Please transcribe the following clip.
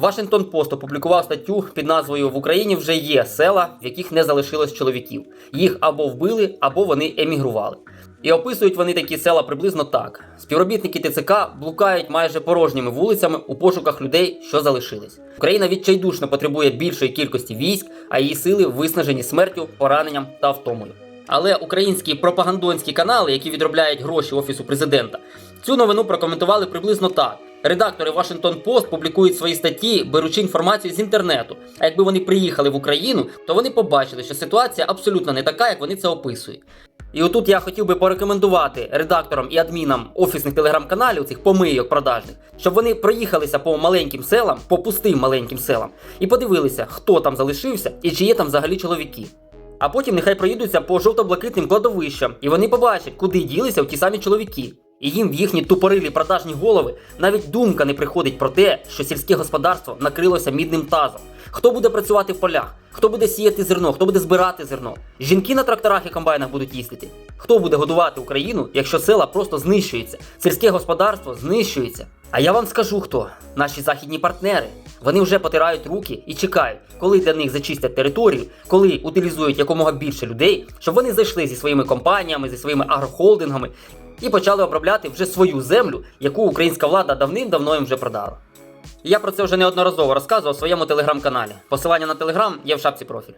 Вашингтон Пост опублікував статтю під назвою В Україні вже є села, в яких не залишилось чоловіків. Їх або вбили, або вони емігрували. І описують вони такі села приблизно так: співробітники ТЦК блукають майже порожніми вулицями у пошуках людей, що залишились. Україна відчайдушно потребує більшої кількості військ, а її сили виснажені смертю, пораненням та втомою. Але українські пропагандонські канали, які відробляють гроші офісу президента, цю новину прокоментували приблизно так. Редактори Washington Post публікують свої статті, беручи інформацію з інтернету. А якби вони приїхали в Україну, то вони побачили, що ситуація абсолютно не така, як вони це описують. І отут я хотів би порекомендувати редакторам і адмінам офісних телеграм-каналів, цих помийок продажних, щоб вони проїхалися по маленьким селам, по пустим маленьким селам, і подивилися, хто там залишився і чи є там взагалі чоловіки. А потім нехай проїдуться по жовто-блакитним кладовищам, і вони побачать, куди ділися ті самі чоловіки. І їм в їхні тупорилі продажні голови навіть думка не приходить про те, що сільське господарство накрилося мідним тазом. Хто буде працювати в полях? Хто буде сіяти зерно? Хто буде збирати зерно? Жінки на тракторах і комбайнах будуть їздити. Хто буде годувати Україну, якщо села просто знищуються? Сільське господарство знищується. А я вам скажу хто наші західні партнери. Вони вже потирають руки і чекають, коли для них зачистять територію, коли утилізують якомога більше людей, щоб вони зайшли зі своїми компаніями, зі своїми агрохолдингами і почали обробляти вже свою землю, яку українська влада давним-давно їм вже продала. Я про це вже неодноразово розказував у своєму телеграм-каналі. Посилання на телеграм є в шапці профіль.